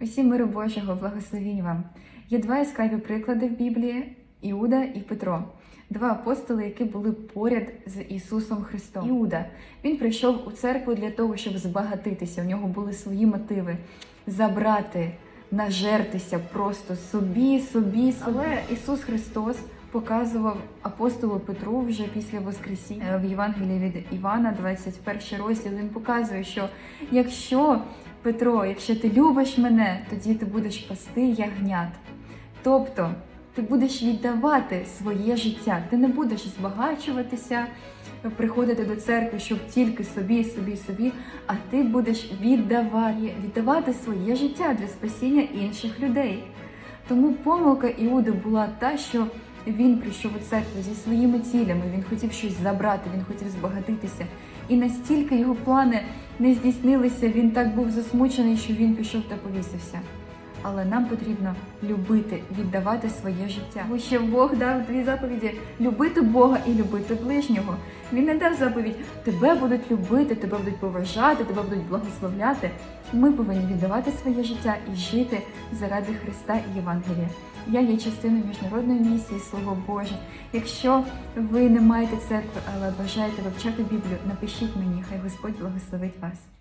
Усім миру Божого, благословінь вам. Є два яскраві приклади в Біблії: Іуда і Петро, два апостоли, які були поряд з Ісусом Христом. Іуда він прийшов у церкву для того, щоб збагатитися. У нього були свої мотиви забрати, нажертися просто собі, собі, собі. Але Ісус Христос показував апостолу Петру вже після Воскресіння Е, в Євангелії від Івана, 21 розділ. Він показує, що якщо Петро, якщо ти любиш мене, тоді ти будеш пасти ягнят. Тобто ти будеш віддавати своє життя, ти не будеш збагачуватися, приходити до церкви, щоб тільки собі, собі, собі, а ти будеш віддавати, віддавати своє життя для спасіння інших людей. Тому помилка Іуди була та, що він прийшов у церкву зі своїми цілями, він хотів щось забрати, він хотів збагатитися. І настільки його плани не здійснилися, він так був засмучений, що він пішов та повісився. Але нам потрібно любити, віддавати своє життя. Бо ще Бог дав дві заповіді: любити Бога і любити ближнього. Він не дав заповідь тебе будуть любити, тебе будуть поважати, тебе будуть благословляти. Ми повинні віддавати своє життя і жити заради Христа і Євангелія. Я є частиною міжнародної місії Слово Боже. Якщо ви не маєте церкви, але бажаєте вивчати Біблію, напишіть мені, хай Господь благословить вас.